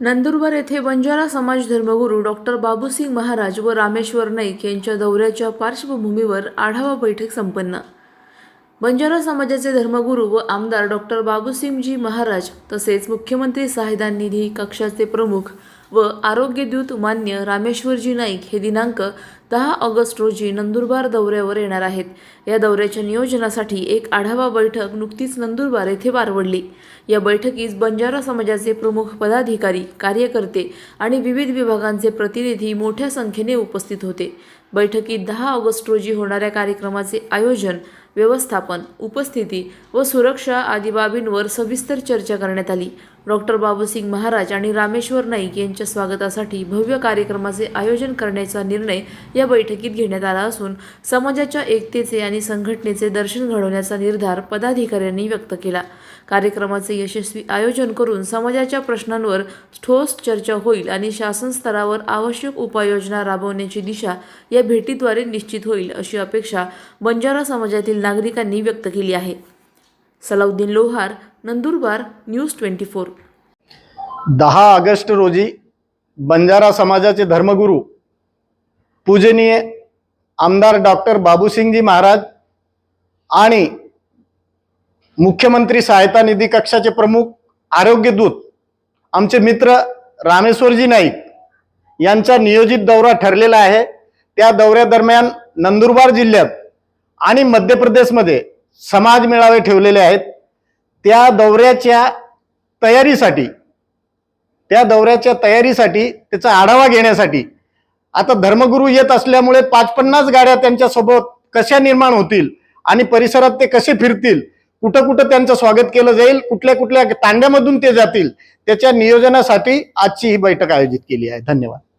नंदुरबार येथे बंजारा समाज धर्मगुरू डॉक्टर बाबूसिंग महाराज व रामेश्वर नाईक यांच्या दौऱ्याच्या पार्श्वभूमीवर आढावा बैठक संपन्न. बंजारा समाजाचे धर्मगुरू व आमदार डॉक्टर बाबूसिंगजी महाराज तसेच मुख्यमंत्री सहायदान निधी कक्षाचे प्रमुख व आरोग्यदूत मान्य रामेश्वरजी नाईक हे दिनांक दहा ऑगस्ट रोजी नंदुरबार दौऱ्यावर येणार आहेत. या दौऱ्याच्या नियोजनासाठी एक आढावा बैठक नुकतीच नंदुरबार येथे पार पडली या बैठकीस बंजारा समाजाचे प्रमुख पदाधिकारी कार्यकर्ते आणि विविध विभागांचे प्रतिनिधी मोठ्या संख्येने उपस्थित होते. बैठकीत दहा ऑगस्ट रोजी होणाऱ्या कार्यक्रमाचे आयोजन व्यवस्थापन उपस्थिती व सुरक्षा आदी बाबींवर सविस्तर चर्चा करण्यात आली. डॉक्टर बाबूसिंग महाराज आणि रामेश्वर नाईक यांच्या स्वागतासाठी भव्य कार्यक्रमाचे आयोजन करण्याचा निर्णय या बैठकीत घेण्यात आला असून समाजाच्या एकतेचे आणि संघटनेचे दर्शन घडवण्याचा निर्धार पदाधिकाऱ्यांनी व्यक्त केला. कार्यक्रमाचे यशस्वी आयोजन करून समाजाच्या प्रश्नांवर ठोस चर्चा होईल आणि शासन स्तरावर आवश्यक उपाययोजना राबवण्याची दिशा या भेटीद्वारे निश्चित होईल अशी अपेक्षा बंजारा समाजातील नागरिकांनी व्यक्त केली आहे. Salauddin Lohar Nandurbar news twenty four. दहा ऑगस्ट रोजी बंजारा समाजाचे धर्मगुरू पूजनीय आमदार डॉक्टर बाबूसिंगजी महाराज आणि मुख्यमंत्री सहायता निधी कक्षाचे प्रमुख आरोग्यदूत आमचे मित्र रामेश्वरजी नाईक यांचा नियोजित दौरा ठरलेला आहे. त्या दौऱ्यादरम्यान नंदुरबार जिल्ह्यात आणि मध्य प्रदेशमध्ये समाज मेळावे ठेवलेले आहेत. त्या दौऱ्याच्या तयारीसाठी त्या दौऱ्याच्या तयारीसाठी त्याचा आढावा घेण्यासाठी आता धर्मगुरू येत असल्यामुळे पाच पन्नास गाड्या त्यांच्यासोबत कशा निर्माण होतील आणि परिसरात ते कसे फिरतील कुठं कुठं त्यांचं स्वागत केलं जाईल कुठल्या कुठल्या तांड्यामधून ते जातील त्याच्या नियोजनासाठी आजची ही बैठक आयोजित केली आहे. धन्यवाद.